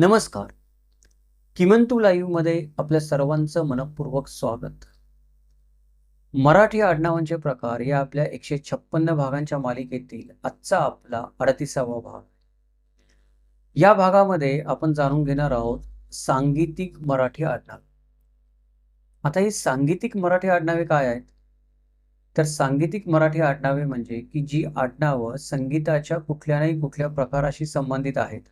नमस्कार. किमंतू लाईव्हमध्ये आपल्या सर्वांचं मनपूर्वक स्वागत. मराठी आडनावांचे प्रकार या आपल्या एकशे छप्पन्न भागांच्या मालिकेतील आजचा आपला अडतीसावा भाग. या भागामध्ये आपण जाणून घेणार आहोत सांगीतिक मराठी आडनाव. आता ही सांगीतिक मराठी आडनावे काय आहेत? तर सांगीतिक मराठी आडनावे म्हणजे की जी आडनावं संगीताच्या कुठल्या नाही कुठल्या प्रकाराशी संबंधित आहेत.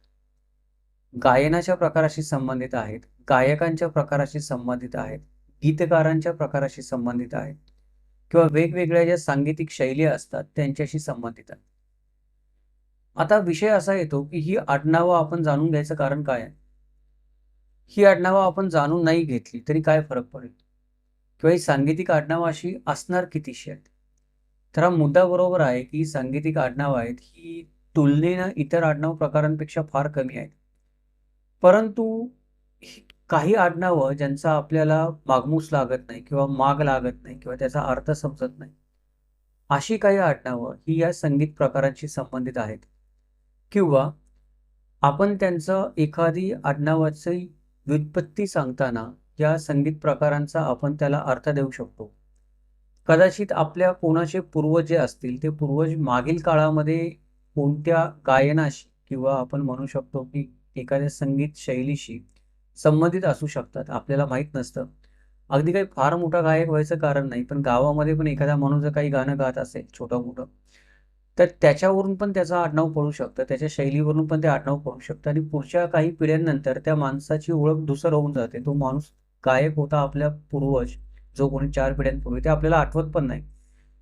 गायनाच्या प्रकाराशी संबंधित आहेत गायकांच्या प्रकाराशी संबंधित आहेत गीतकारांच्या प्रकाराशी संबंधित आहेत किंवा वेगवेगळ्या ज्या सांगीतिक शैली असतात त्यांच्याशी संबंधित आहेत. आता विषय असा येतो की ही आडनावं आपण जाणून घ्यायचं कारण काय आहे? ही आडनावं आपण जाणून नाही घेतली तरी काय फरक पडेल? किंवा ही सांगीतिक आडनावं अशी असणार कितीशी आहेत? तर हा मुद्दा बरोबर आहे की सांगीतिक आडनावं आहेत ही तुलनेनं इतर आडनाव प्रकारांपेक्षा फार कमी आहेत. परंतु काही आडनावं ज्यांचा आपल्याला मागमूस लागत नाही किंवा माग लागत नाही किंवा त्याचा अर्थ समजत नाही अशी काही आडनावं ही या संगीत प्रकारांशी संबंधित आहेत. किंवा आपण त्यांचं एखादी आडनावाची व्युत्पत्ती सांगताना या संगीत प्रकारांचा आपण त्याला अर्थ देऊ शकतो. कदाचित आपल्या कोणाचे पूर्वज जे असतील ते पूर्वज मागील काळामध्ये कोणत्या गायनाशी किंवा आपण म्हणू शकतो की एखाद्या संगीत शैलीशी संबंधित असू शकतात आपल्याला माहीत नसतं. अगदी काही फार मोठा गायक व्हायचं कारण नाही पण गावामध्ये पण एखादा माणूस जर काही गाणं गात असेल छोटं मोठं तर त्याच्यावरून पण त्याचं आडनाव पडू शकतं त्याच्या शैलीवरून पण ते आडनाव पडू शकतं आणि पुढच्या काही पिढ्यांनंतर त्या माणसाची ओळख दुसरं होऊन जाते. तो माणूस गायक होता आपल्या पूर्वज जो कोणी चार पिढ्यांपूर्वी ते आपल्याला आठवत पण नाही.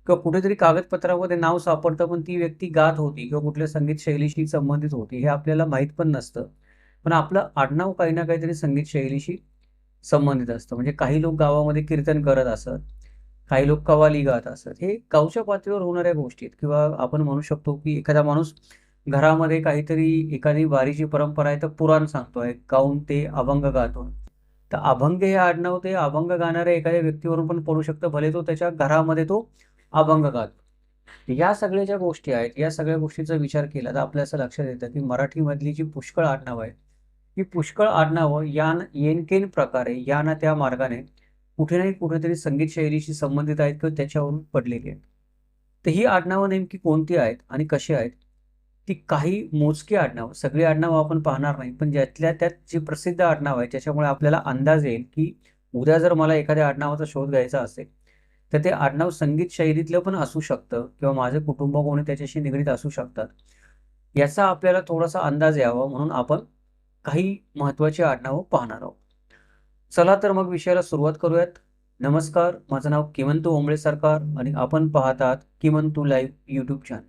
किंवा कुठेतरी कागदपत्रामध्ये नाव सापडतं पण ती व्यक्ती गात होती किंवा कुठल्या संगीत शैलीशी संबंधित होती हे आपल्याला माहीत पण नसतं. पण आपलं आडनाव काही ना काहीतरी संगीत शैलीशी संबंधित असतं. म्हणजे काही लोक गावामध्ये कीर्तन करत असत काही लोक कवाली गात असत. हे गावच्या पातळीवर होणाऱ्या गोष्टी आहेत. किंवा आपण म्हणू शकतो की एखादा माणूस घरामध्ये काहीतरी एखादी वारीची परंपरा आहे तर पुराण सांगतोय गाऊन ते अभंग गातो. तर अभंग हे आडनाव ते अभंग गाणाऱ्या एखाद्या व्यक्तीवरून पण पडू शकतं भले तो त्याच्या घरामध्ये तो अभंग गातो. या सगळ्या ज्या गोष्टी आहेत या सगळ्या गोष्टीचा विचार केला तर आपल्या असं लक्षात येतं की मराठीमधली जी पुष्कळ आडनाव आहेत की पुष्कळ आडनावं यान येनकेन प्रकारे या ना त्या मार्गाने कुठे नाही कुठेतरी संगीत शैलीशी संबंधित आहेत किंवा त्याच्यावरून पडलेली आहेत. तर ही आडनावं नेमकी कोणती आहेत आणि कशी आहेत? ती काही मोजकी आडनावं सगळी आडनावं आपण पाहणार नाही पण ज्यातल्या त्यात जी प्रसिद्ध आडनाव आहे त्याच्यामुळे आपल्याला अंदाज येईल की उद्या जर मला एखाद्या आडनावाचा शोध घ्यायचा असेल तर ते आडनाव संगीत शैलीतलं पण असू शकतं किंवा माझं कुटुंब कोणी त्याच्याशी निगडीत असू शकतात याचा आपल्याला थोडासा अंदाज यावा म्हणून आपण काही महत्त्वाची आडनावं पाहणार आहोत. चला तर मग विषयाला सुरुवात करूयात. नमस्कार माझं नाव किमंतू ओंबळे सरकार आणि आपण पाहतात किमंतू लाईव्ह यूट्यूब चॅनल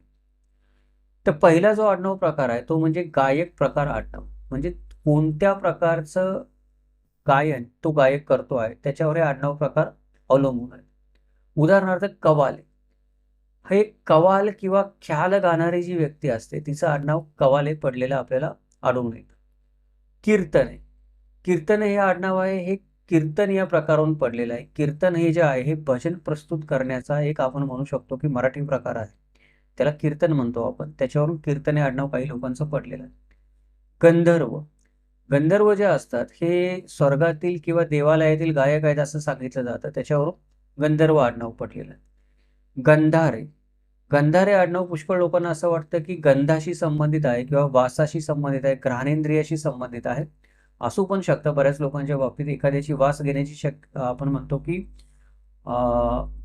तर पहिला जो आडनाव प्रकार आहे तो म्हणजे गायक प्रकार आडनाव. म्हणजे कोणत्या प्रकारचं गायन तो गायक करतो आहे त्याच्यावर हे आडनाव प्रकार अवलंबून आहे उदाहरणार्थ कवाले. हे कवाल किंवा ख्याल गाणारी जी व्यक्ती असते तिचं आडनाव कवाले पडलेलं आपल्याला आढळून येतं. कीर्तन. आहे कीर्तन हे आडनाव आहे हे कीर्तन या प्रकारावरून पडलेलं आहे. कीर्तन हे जे आहे हे भजन प्रस्तुत करण्याचा एक आपण म्हणू शकतो की मराठी प्रकार आहे. त्याला कीर्तन म्हणतो आपण. त्याच्यावरून कीर्तन हे आडनाव काही लोकांचं पडलेलं आहे. गंधर्व. गंधर्व जे असतात हे स्वर्गातील किंवा देवालयातील गायक आहेत असं सांगितलं जातं. त्याच्यावरून गंधर्व आडनाव पडलेलं आहे. गंधारे. गंधारे आडनाव पुष्कळ लोकांना असं वाटतं की गंधाशी संबंधित आहे किंवा वासाशी संबंधित आहे ग्रहणेंद्रियाशी संबंधित आहे. असू पण शकतं बऱ्याच लोकांच्या बाबतीत एखाद्याची वास घेण्याची शक आपण म्हणतो की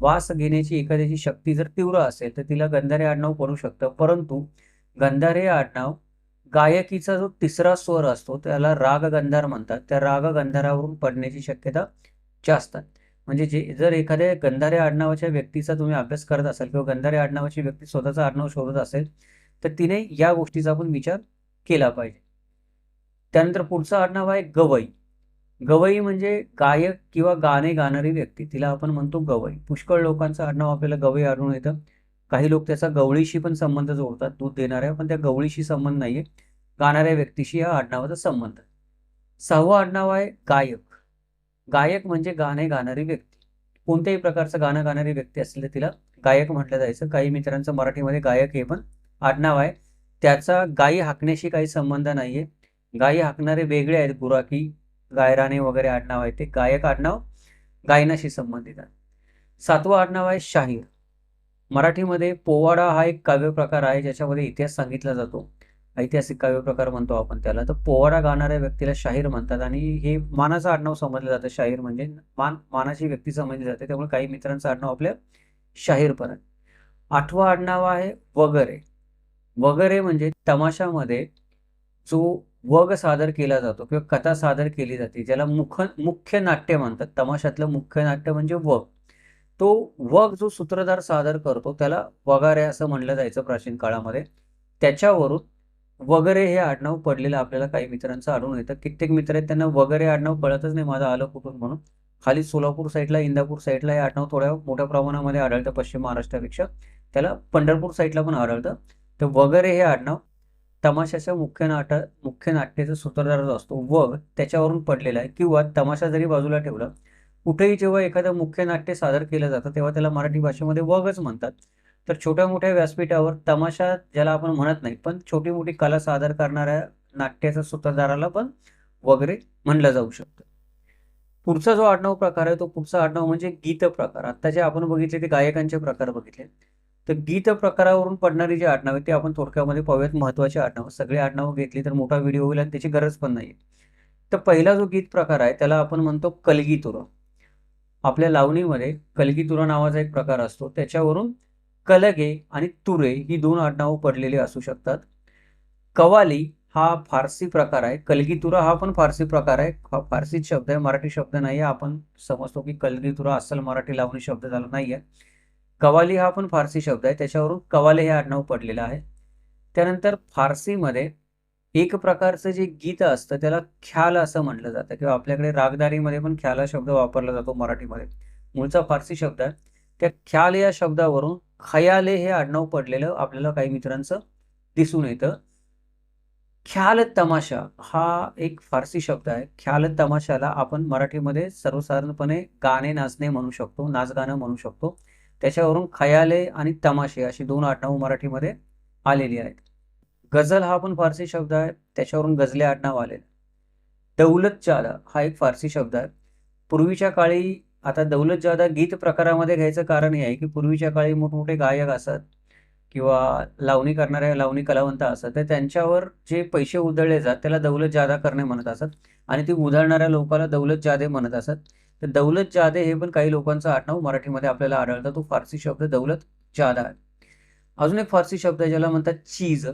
वास घेण्याची एखाद्याची शक्ती जर तीव्र असेल तर तिला गंधारे आडनाव पडू शकतं. परंतु गंधारे आडनाव गायकीचा जो तिसरा स्वर असतो त्याला राग गंधार म्हणतात. त्या राग गंधारावरून पडण्याची शक्यता जास्त आहे. म्हणजे जे जर एखाद्या गंधारे आडनावाच्या व्यक्तीचा तुम्ही अभ्यास करत असाल किंवा गंधारे आडनावाची व्यक्ती स्वतःचा आडनाव शोधत असेल तर तिने या गोष्टीचा पण विचार केला पाहिजे. त्यानंतर पुढचं आडनाव आहे गवई. गवई म्हणजे गायक किंवा गाणे गाणारी व्यक्ती. तिला आपण म्हणतो गवई. पुष्कळ लोकांचं आडनाव आपल्याला गवई आढळून येतं. काही लोक त्याचा गवळीशी पण संबंध जोडतात दूध देणाऱ्या पण त्या गवळीशी संबंध नाहीये. गाणाऱ्या व्यक्तीशी या आडनावाचा संबंध. सहावं आडनाव आहे गायक. गायक म्हणजे गाणे गाणारी व्यक्ती. कोणत्याही प्रकारचं गाणं गाणारी व्यक्ती असेल तिला गायक म्हटलं जायचं. काही मित्रांचं मराठीमध्ये गायक हे पण आडनाव आहे. त्याचा गायी हाकण्याशी काही संबंध नाहीये. गायी हाकणारे वेगळे आहेत. गुराकी गायराने वगैरे आडनाव आहे ते गायक आडनाव गायनाशी संबंधित आहे सातवं आडनाव आहे शाहीर. मराठीमध्ये पोवाडा हा एक काव्य प्रकार आहे ज्याच्यामध्ये इतिहास सांगितला जातो. ऐतिहासिक काव्य प्रकार म्हणतो आपण त्याला. तर पोवाडा गाणाऱ्या व्यक्तीला शाहीर म्हणतात आणि हे मानाचं आडनाव समजलं जातं. शाहीर म्हणजे मान मानाची व्यक्ती समजली जाते. त्यामुळे काही मित्रांचं आडनाव आपल्या शाहीर पण आहे आठवं आडनाव आहे वगैरे. वगैरे म्हणजे तमाशामध्ये जो वग सादर केला जातो किंवा कथा सादर केली जाते ज्याला मुख मुख्य नाट्य म्हणतात. तमाशातलं मुख्य नाट्य म्हणजे वग. तो वग जो सूत्रधार सादर करतो त्याला वगारे असं म्हणलं जायचं प्राचीन काळामध्ये. त्याच्यावरून वगैरे हे आडनाव पडलेलं आपल्याला काही मित्रांचं आढळून येतं. कित्येक मित्र आहेत त्यांना वगैरे आडनाव कळतच नाही. माझं आलं कुठून म्हणून. खाली सोलापूर साईडला इंदापूर साईडला हे आडनाव थोड्या मोठ्या प्रमाणामध्ये आढळतं पश्चिम महाराष्ट्रापेक्षा. त्याला पंढरपूर साईडला पण आढळतं. तर वगैरे हे आडनाव तमाशाच्या मुख्य नाट मुख्य नाट्याचा सूत्रधार जो असतो. वग त्याच्यावरून पडलेला आहे. किंवा तमाशा जरी बाजूला ठेवला कुठेही जेव्हा एखादं मुख्य नाट्य सादर केलं जातं तेव्हा त्याला मराठी भाषेमध्ये वगच म्हणतात. तर छोट्या मोठ्या व्यासपीठावर तमाशा ज्याला आपण म्हणत नाही पण छोटी मोठी कला सादर करणाऱ्या नाट्याच्या सूत्रधाराला पण वगैरे म्हणलं जाऊ शकतं. पुढचा जो आडनाव प्रकार आहे तो पुढचा आडनाव म्हणजे गीत प्रकार. आता जे आपण बघितले ते गायकांचे प्रकार बघितले. तर गीत प्रकारावरून पडणारी जी आडनाव आहे ते आपण थोडक्यामध्ये पाहूयात महत्वाची आडनाव. सगळे आडनाव घेतली तर मोठा व्हिडिओ होईल आणि त्याची गरज पण नाही तर पहिला जो गीत प्रकार आहे त्याला आपण म्हणतो कलगीतुरा. आपल्या लावणीमध्ये कलगीतुरा नावाचा एक प्रकार असतो. त्याच्यावरून कलगे आणि तुरे ही दोन आडनावं पडलेली असू शकतात. कवाली हा फारसी प्रकार आहे. कलगीतुरा हा पण फारसी प्रकार आहे. हा फारसी शब्द आहे. मराठी शब्द नाही आहे. आपण समजतो की कलगीतुरा असल मराठी लावणी शब्द झाला नाही आहे. कवाली हा पण फारसी शब्द आहे. त्याच्यावरून कवाले हे आडनाव पडलेलं आहे. त्यानंतर फारसीमध्ये एक प्रकारचं जे गीत असतं त्याला ख्याल असं म्हटलं जातं किंवा आपल्याकडे रागदारीमध्ये पण ख्याल हा शब्द वापरला जातो मराठीमध्ये. मूळचा फारसी शब्द आहे. त्या ख्याल या शब्दावरून खयाले हे आडनाव पडलेलं आपल्याला काही मित्रांचं दिसून येतं. ख्याल तमाशा हा एक फारसी शब्द आहे. ख्याल तमाशाला आपण मराठीमध्ये सर्वसाधारणपणे गाणे नाचणे म्हणू शकतो नाचगाणं म्हणू शकतो. त्याच्यावरून खयाले आणि तमाशे अशी दोन आडनाव मराठीमध्ये आलेली आहेत. गझल हा पण फारसी शब्द आहे. त्याच्यावरून गझले आडनाव आले दौलत चाल हा एक फारसी शब्द आहे. पूर्वीच्या काळी आता दौलत जादा गीत प्रकारामध्ये घ्यायचं कारण हे आहे की पूर्वीच्या काळी मोठमोठे गायक असत किंवा लावणी करणाऱ्या लावणी कलावंत असत तर त्यांच्यावर जे पैसे उधळले जात त्याला दौलत जादा करणे म्हणत असत. आणि ती उधळणाऱ्या लोकाला दौलत जादे म्हणत असत. तर दौलत जादे हे पण काही लोकांचं आडनाव मराठीमध्ये आपल्याला आढळतं. तो फारसी शब्द दौलत जादा. आहे अजून एक फारसी शब्द आहे ज्याला म्हणतात चीज.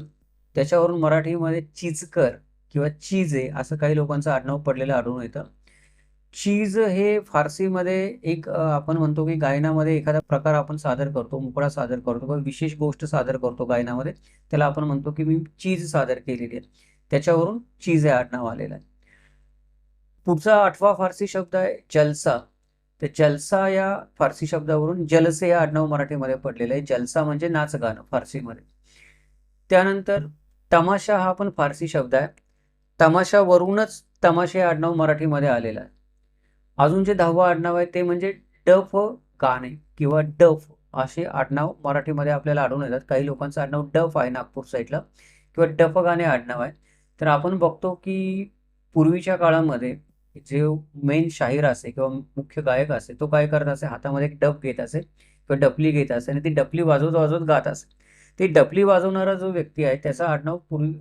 त्याच्यावरून मराठीमध्ये चीजकर किंवा चीजे असं काही लोकांचं आडनाव पडलेलं आढळून येतं. चीज हे फारसीमध्ये एक आपण म्हणतो की गायनामध्ये एखादा प्रकार आपण सादर करतो मुकडा सादर करतो किंवा विशेष गोष्ट सादर करतो गायनामध्ये त्याला आपण म्हणतो की मी चीज सादर केलेली आहे. त्याच्यावरून चीज हे आडनाव आलेलं आहे. पुढचा आठवा फारसी शब्द आहे जलसा. तर जलसा या फारसी शब्दावरून जलसे या आडनाव मराठीमध्ये पडलेलं आहे. जलसा म्हणजे नाच गाणं फारसीमध्ये. त्यानंतर तमाशा हा पण फारसी शब्द आहे. तमाशावरूनच तमाशे आडनाव मराठीमध्ये आलेला आहे. अजून जे दहावं आडनाव आहे ते म्हणजे डफ गाणे किंवा डफ असे आडनाव मराठीमध्ये आपल्याला आढळून येतात. काही लोकांचं आडनाव डफ आहे नागपूर साईडला किंवा डफ गाणे आडनाव आहे. तर आपण बघतो की पूर्वीच्या काळामध्ये जे मेन शाहीर असे किंवा मुख्य गायक असे तो काय करत असे? हातामध्ये एक डफ घेत असे किंवा डपली घेत असे आणि ती डपली वाजवत वाजवत गात असे. ती डपली वाजवणारा जो व्यक्ती आहे त्याचा आडनाव पूर्वी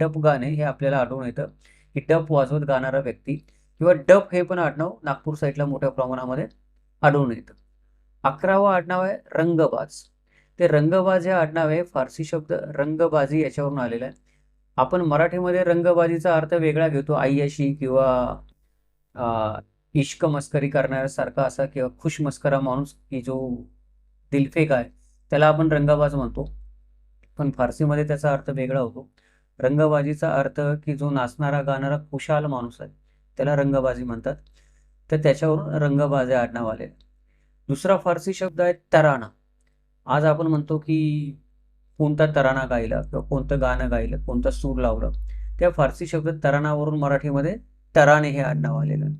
डप गाणे हे आपल्याला आढळून येतं की डप वाजवत गाणारा व्यक्ती. किंवा डफ हे पण आडनाव नागपूर साईडला मोठ्या प्रमाणामध्ये आढळून येतं. अकरावं आडनाव आहे रंगबाज. ते रंगबाज हे आडनाव आहे फारसी शब्द रंगबाजी याच्यावरून आलेला आहे. आपण मराठीमध्ये रंगबाजीचा अर्थ वेगळा घेतो. आय्याशी किंवा इश्क मस्करी करणाऱ्यासारखा असा किंवा खुश मस्करा माणूस की जो दिलफेक आहे त्याला आपण रंगबाज म्हणतो. पण फारसीमध्ये त्याचा अर्थ वेगळा होतो. रंगबाजीचा अर्थ की जो नाचणारा गाणारा खुशाल माणूस आहे. त्याला रंगबाजी म्हणतात. तर त्याच्यावरून रंगबाज हे आडनाव आले दुसरा फारसी शब्द आहे तराणा. आज आपण म्हणतो की कोणता तराणा गायला किंवा कोणतं गाणं गायलं कोणतं सूर लावलं. त्या फारसी शब्द तराणावरून मराठीमध्ये तराणे हे आडनाव आलेलं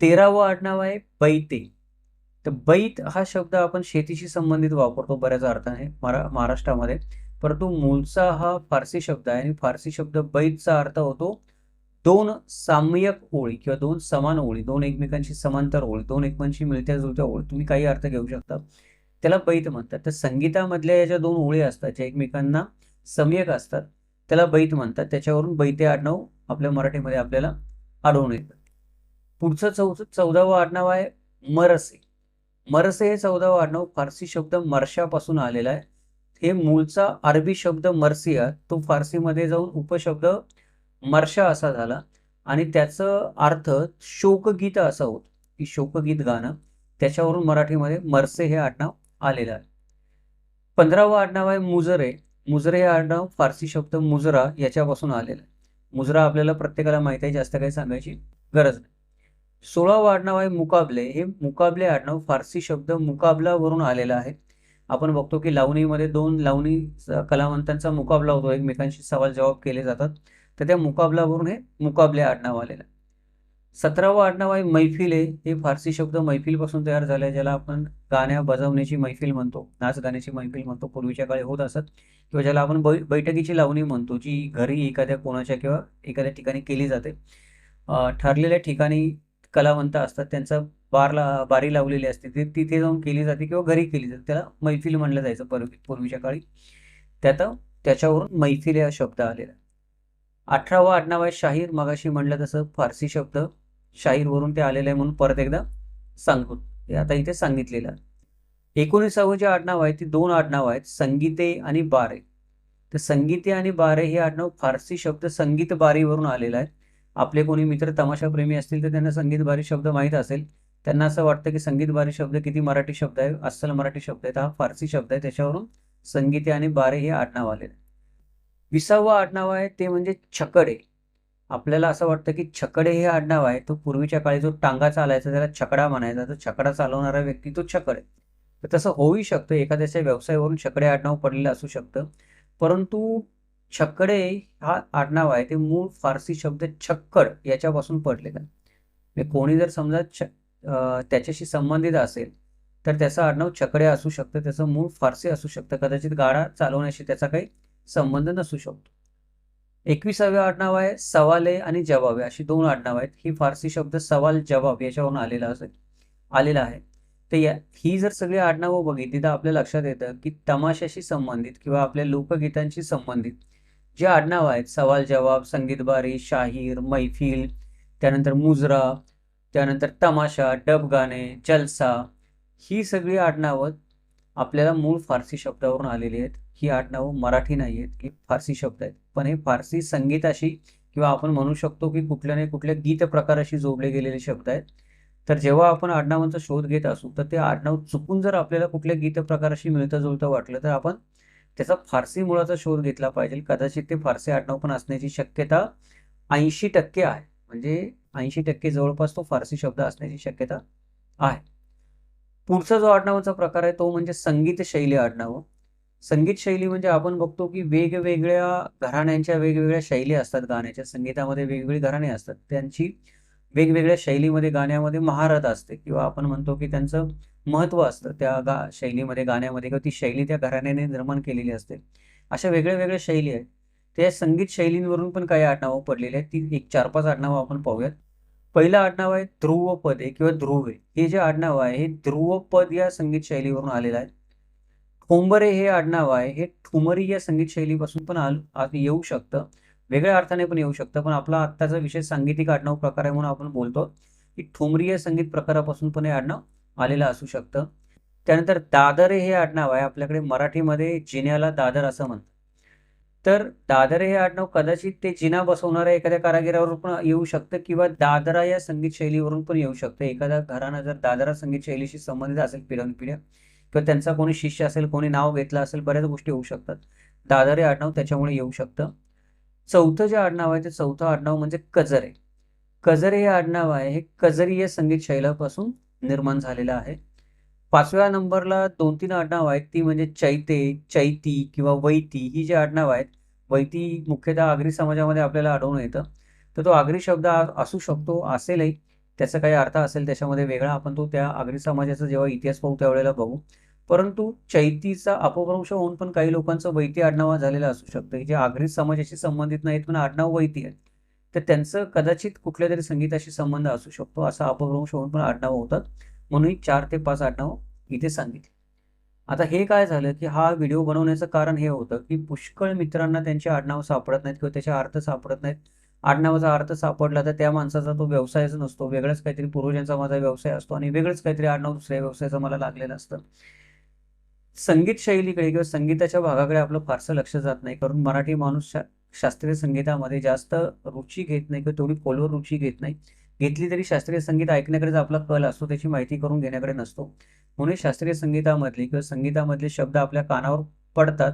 तेरावं आडनाव आहे बैते. तर बैत हा शब्द आपण शेतीशी संबंधित वापरतो बऱ्याच अर्थाने मरा महाराष्ट्रामध्ये. परंतु मूलचा हा फारसी शब्द आहे आणि फारसी शब्द बैतचा अर्थ होतो दोन साम्यक ओळी किंवा दोन समान ओळी दोन एकमेकांशी समांतर ओळी दोन एकमेकांशी मिळत्या जुळत्या ओळी तुम्ही काही अर्थ घेऊ शकता. त्याला बैत म्हणतात. तर संगीतामधल्या या ज्या दोन ओळी असतात ज्या एकमेकांना सम्यक असतात त्याला बैत म्हणतात. त्याच्यावरून बैते आडनाव आपल्या मराठीमध्ये आपल्याला आढळून येतं. पुढचं चौ चौदावं आडनाव आहे मरसे. मरसे हे चौदावं आडनाव फारसी शब्द मरशापासून आलेला आहे. हे मूळचा अरबी शब्द मर्सिया तो फारसीमध्ये जाऊन उपशब्द मर्शा असा झाला. आणि त्याचं अर्थ शोकगीत असा होत की शोकगीत गाणं. त्याच्यावरून मराठीमध्ये मरसे हे आडनाव आलेलं आहे. पंधरावं आडनाव आहे मुजरे. मुजरे हे आडनाव फारसी शब्द मुजरा याच्यापासून आलेलं आहे. मुजरा आपल्याला प्रत्येकाला माहिती आहे जास्त काही सांगायची गरज नाही. सोळावं आडनाव आहे मुकाबले. हे मुकाबले आडनाव फारसी शब्द मुकाबलावरून आलेला आहे. आपण बघतो की लावणीमध्ये दोन लावणी कलावंतांचा मुकाबला होतो. एकमेकांशी सवाल जवाब केले जातात. तर त्या मुकाबलावरून हे मुकाबले आडनाव आलेलं आहे. सतरावं आडनाव आहे मैफिले हे फारसी शब्द मैफिलपासून तयार झाले ज्याला आपण गाण्या बजावण्याची मैफिल म्हणतो नाच गाण्याची मैफिल म्हणतो पूर्वीच्या काळी होत असत किंवा ज्याला आपण बै बैठकीची लावणी म्हणतो जी घरी एखाद्या कोणाच्या किंवा एखाद्या ठिकाणी केली जाते. ठरलेल्या ठिकाणी कलावंत असतात त्यांचा बारला बारी लावलेली असते ती तिथे जाऊन केली जाते किंवा घरी केली जाते त्याला मैफिल म्हणलं जायचं पूर्वी पूर्वीच्या काळी. त्यात त्याच्यावरून मैफिल हा शब्द आलेला अठरावा आडनाव आहे शाहीर. मगाशी म्हणलं तसं फारसी शब्द. शाहीरवरून ते आलेलं आहे म्हणून परत एकदा सांगून हे आता इथे सांगितलेलं आहे. एकोणीसावं जे आडनाव आहे ती दोन आडनाव आहेत संगीते आणि बारे. तर संगीते आणि बारे हे आडनाव फारसी शब्द संगीत बारीवरून आलेलं आहे. आपले कोणी मित्र तमाशाप्रेमी असतील तर त्यांना संगीत बारी शब्द माहीत असेल. त्यांना असं वाटतं की संगीत बारी शब्द किती मराठी शब्द आहे अस्सल मराठी शब्द आहे हा फारसी शब्द आहे. त्याच्यावरून संगीते आणि बारे हे आडनाव आलेलं विसावं आडनाव आहे ते म्हणजे छकडे. आपल्याला असं वाटतं की छकडे हे आडनाव आहे तो पूर्वीच्या काळी जो टांगा चालायचा त्याला छकडा म्हणायचा. तर छकडा चालवणारा व्यक्ती तो छकडे. तर तसं होऊही शकतं एखाद्याच्या व्यवसायावरून छकडे आडनाव पडलेलं असू शकतं. परंतु छकडे हा आडनाव आहे ते मूळ फारसी शब्द छक्कड याच्यापासून पडलेलं आहे. म्हणजे कोणी जर समजा छ त्याच्याशी संबंधित असेल तर त्याचं आडनाव छकडे असू शकतं त्याचं मूळ फारसी असू शकतं. कदाचित गाडा चालवण्याशी त्याचा काही संबंध नसू शकतो. एकविसावे आडनाव आहे सवाले आणि जवाबे अशी दोन आडनाव आहेत. ही फारसी शब्द सवाल जवाब याच्यावरून आलेला असेल आलेला आहे. तर या ही जर सगळी आडनावं बघितली तर आपल्या लक्षात येतं की तमाशाशी संबंधित किंवा आपल्या लोकगीतांशी संबंधित जे आडनाव आहेत सवाल जवाब संगीतबारी शाहीर मैफिल त्यानंतर मुजरा त्यानंतर तमाशा डब गाणे जलसा ही सगळी आडनावं आपल्याला मूळ फारसी शब्दावरून आलेली आहेत. ही आडनावं मराठी नाही आहेत ही फारसी शब्द आहेत. पण हे फारसी संगीताशी किंवा आपण म्हणू शकतो की कुठल्या नाही कुठल्या गीत प्रकाराशी जोडले गेलेले शब्द आहेत. तर जेव्हा आपण आडनावांचा शोध घेत असू तर ते आडनाव चुकून जर आपल्याला कुठल्या गीत प्रकाराशी मिळतं जुळतं वाटलं तर आपण त्याचा फारसी मुळाचा शोध घेतला पाहिजे. कदाचित ते फारसी आडनाव पण असण्याची शक्यता ऐंशी टक्के आहे. म्हणजे ऐंशी टक्के जवळपास तो फारसी शब्द असण्याची शक्यता आहे. पुढचा जो आडनावाचा प्रकार आहे तो म्हणजे संगीत शैली आडनाव. संगीत शैली म्हणजे आपण बघतो की वेगवेगळ्या घराण्यांच्या वेगवेगळ्या शैली असतात गाण्याच्या. संगीतामध्ये वेगवेगळी घराणे असतात. त्यांची वेगवेगळ्या शैलीमध्ये गाण्यामध्ये महारत असते किंवा आपण म्हणतो की त्यांचं महत्त्व असतं त्या गा शैलीमध्ये गाण्यामध्ये किंवा ती शैली त्या घराण्याने निर्माण केलेली असते. अशा वेगळ्या वेगळ्या शैली आहेत. त्या संगीत शैलींवरून पण काही आडनावं पडलेली आहेत. ती एक चार पाच आडनावं आपण पाहूयात. पहिलं आडनाव आहे ध्रुवपदे किंवा ध्रुवे. हे जे आडनाव आहे हे ध्रुवपद या संगीत शैलीवरून आलेलं आहे. ठोंबरे हे आडनाव आहे. हे ठुमरी या संगीत शैलीपासून पण आल येऊ शकतं. वेगळ्या अर्थाने पण येऊ शकतं. पण आपला आत्ताचा विषय सांगीतिक आडनाव प्रकार आहे म्हणून आपण बोलतो की ठुमरीय या संगीत प्रकारापासून पण हे आडनाव आलेलं असू शकतं. त्यानंतर दादरे हे आडनाव आहे. आपल्याकडे मराठीमध्ये जिन्याला दादर असं म्हणतात. तर दादरे हे आडनाव कदाचित ते जिना बसवणाऱ्या एखाद्या कारागिरावर पण येऊ शकतं किंवा दादरा या संगीत शैलीवरून पण येऊ शकतं. एखाद्या घरानं जर दादरा संगीत शैलीशी संबंधित असेल पिढ्या किंवा त्यांचा कोणी शिष्य असेल कोणी नाव घेतलं असेल बऱ्याच गोष्टी होऊ शकतात. दादरे आडनाव त्याच्यामुळे येऊ शकतं. चौथं जे आडनाव आहे ते चौथं आडनाव म्हणजे कजरे. कजरे हे आडनाव आहे हे कजरीय या संगीत शैलापासून निर्माण झालेलं आहे. पाचव्या नंबरला दोन तीन आडनाव आहेत ती म्हणजे चैते चैती किंवा वैती ही जी आडनाव आहेत वैती मुख्यतः आगरी समाजामध्ये आपल्याला आढळून येतं. तर तो आगरी शब्द असू शकतो असेलही. त्याचा काही अर्थ असेल त्याच्यामध्ये वेगळा. आपण तो त्या आगरी समाजाचा जेव्हा इतिहास पाहू त्यावेळेला बघू. परंतु चैतीचा अपभ्रंश होऊन पण काही लोकांचं वैती आडनाव झालेलं असू शकतं. की जे आगरी समाजाशी संबंधित नाहीत पण आडनाव वैती आहेत. तर त्यांचं कदाचित कुठल्या तरी संगीताशी संबंध असू शकतो. असा अपभ्रंश होऊन पण आडनावं होतात. म्हणून चार ते पाच आडनावं इथे सांगितली. आता हे काय झालं की हा व्हिडिओ बनवण्याचं कारण हे होतं की पुष्कळ मित्रांना त्यांचे आडनाव सापडत नाहीत किंवा त्याचे अर्थ सापडत नाहीत. आडनावाचा अर्थ सापडला तर त्या माणसाचा तो व्यवसायच नसतो. वेगळाच काहीतरी पूर्वजांचा माझा व्यवसाय असतो आणि वेगळंच काहीतरी आडनाव दुसऱ्या व्यवसायाचं मला लागलेलं असतं. संगीत शैलीकडे किंवा संगीताच्या भागाकडे आपलं फारसं लक्ष जात नाही. कारण मराठी माणूस शा शास्त्रीय संगीतामध्ये जास्त रुची घेत नाही किंवा तेवढी खोलवर रुची घेत नाही. घेतली तरी शास्त्रीय संगीत ऐकण्याकडेच आपला कल असतो त्याची माहिती करून घेण्याकडे नसतो. म्हणून शास्त्रीय संगीतामधली किंवा संगीतामधले शब्द आपल्या कानावर पडतात.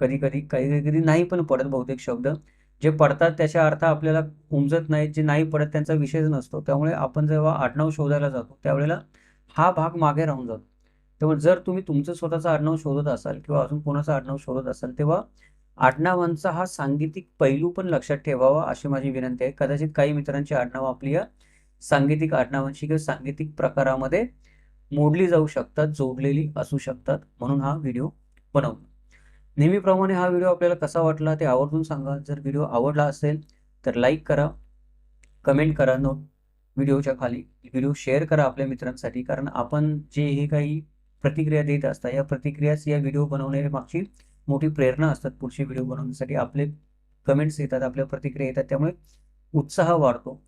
कधी कधी काही कधी नाही पण पडत बहुतेक शब्द. जे पडतात त्याचे अर्थ आपल्याला उमजत नाहीत जे नाही पडत त्यांचा विषयच नसतो. त्यामुळे आपण जेव्हा आडनाव शोधायला जातो त्यावेळेला हा भाग मागे राहून जातो. त्यामुळे जर तुम्ही तुमचं स्वतःचं आडनाव शोधत असाल किंवा अजून कोणाचं आडनाव शोधत असाल तेव्हा आडनावांचा हा सांगीतिक पैलू पण लक्षात ठेवावा अशी माझी विनंती आहे. कदाचित काही मित्रांची आडनाव आपली या सांगीतिक आडनावांशी किंवा सांगीतिक प्रकारामध्ये मोडली जाऊ शकतात जोडलेली असू शकतात. म्हणून हा व्हिडिओ बनवला नेहमीप्रमाणे हा व्हिडिओ आपल्याला कसा वाटला ते आवर्जून सांगा. जर व्हिडिओ आवडला असेल तर लाईक करा कमेंट करा नोट व्हिडिओच्या खाली व्हिडिओ शेअर करा आपल्या मित्रांसाठी. कारण आपण जे हे काही प्रतिक्रिया देत असता या प्रतिक्रियाच या व्हिडिओ बनवण्याच्या मागची मोठी प्रेरणा असतात पुढचे व्हिडिओ बनवण्यासाठी. आपले कमेंट्स येतात आपल्या प्रतिक्रिया येतात त्यामुळे उत्साह वाढतो.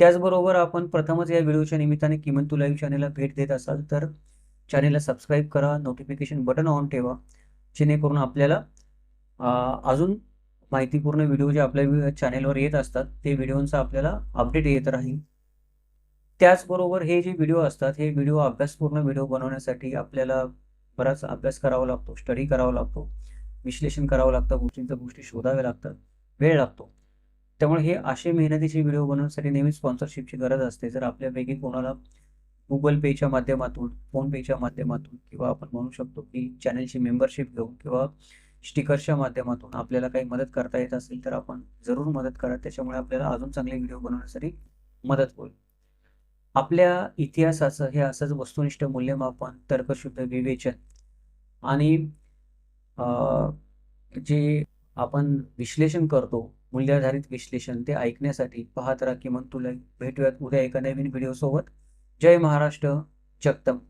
त्याचबरोबर आपण प्रथमच या व्हिडिओच्या निमित्ताने किमंतू लाईव्ह चॅनेलला भेट देत असाल तर चॅनेलला सबस्क्राईब करा नोटिफिकेशन बटन ऑन ठेवा. जेणेकरून आपल्याला अजून माहितीपूर्ण व्हिडिओ जे आपल्या चॅनेलवर येत असतात ते व्हिडिओंचा आपल्याला अपडेट येत राहील. त्याचबरोबर हे जे व्हिडिओ असतात हे व्हिडिओ अभ्यासपूर्ण व्हिडिओ बनवण्यासाठी आपल्याला बराच अभ्यास करावा लागतो स्टडी करावा लागतो विश्लेषण करावं लागतं गोष्टींच्या गोष्टी शोधाव्या लागतात वेळ लागतो. त्यामुळे हे असे मेहनतीचे व्हिडिओ बनवण्यासाठी नेहमी स्पॉन्सरशिपची गरज असते. जर आपल्यापैकी कोणाला गुगल पेच्या माध्यमातून फोनपेच्या माध्यमातून किंवा आपण म्हणू शकतो की चॅनलची मेंबरशिप घेऊन किंवा स्टिकर्सच्या माध्यमातून आपल्याला काही मदत करता येत असेल तर आपण जरूर मदत करा. त्याच्यामुळे आपल्याला अजून चांगले व्हिडिओ बनवण्यासाठी मदत होईल. आपल्या इतिहासाचं हे असंच वस्तुनिष्ठ मूल्यमापन तर्कशुद्ध विवेचन आणि जे आपण विश्लेषण करतो मूल्याधारित विश्लेषण ते ऐकण्यासाठी पाहत राहा किमान तुला भेटूयात उद्या एका नवीन व्हिडिओसोबत जय महाराष्ट्र जगदंब.